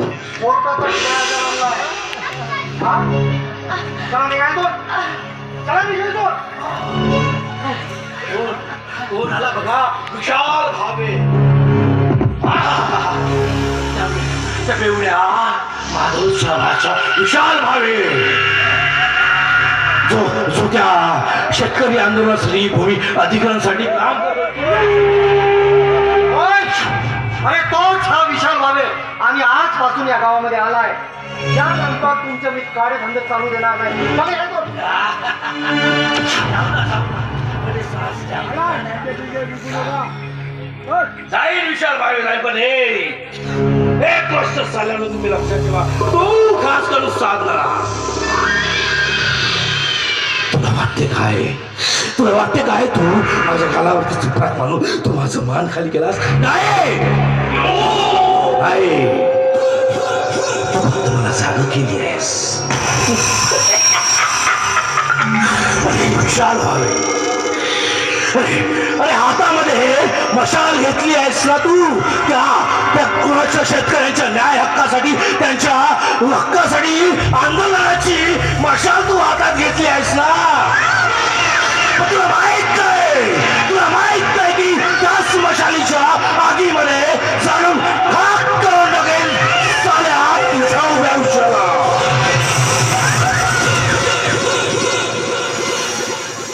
कोर्टाचा खेळ जमला. हा? चला निघायचो चला निघायचो कोण? आला बघा? विशाल भावे. त्या बेवड्या माधव सराच्या विशाल भावे. जो त्या शेतकरी आंदोलनासाठी भूमी अधिकारांसाठी काम आजपासून या गावामध्ये आलाय. त्यानंतर तुमचे मी कार्यधंदे चालू देणार नाही. जाईल विशाल भावे नाही पण हे एक वर्ष चालल्यानं तुम्ही लक्षात ठेवा. तू खास करून साधणार तुला वाटते काय? तुला वाटते काय तू? माझ्या गालावरती चित्रात मानू तू माझं मान खाली केलास? नाही! फक्त केली आहेस अरे विशाल अरे हातामध्ये मशाल घेतली आहेस ना तू? त्या त्या कुणाच्या शेतकऱ्यांच्या न्याय हक्कासाठी त्यांच्या हक्कासाठी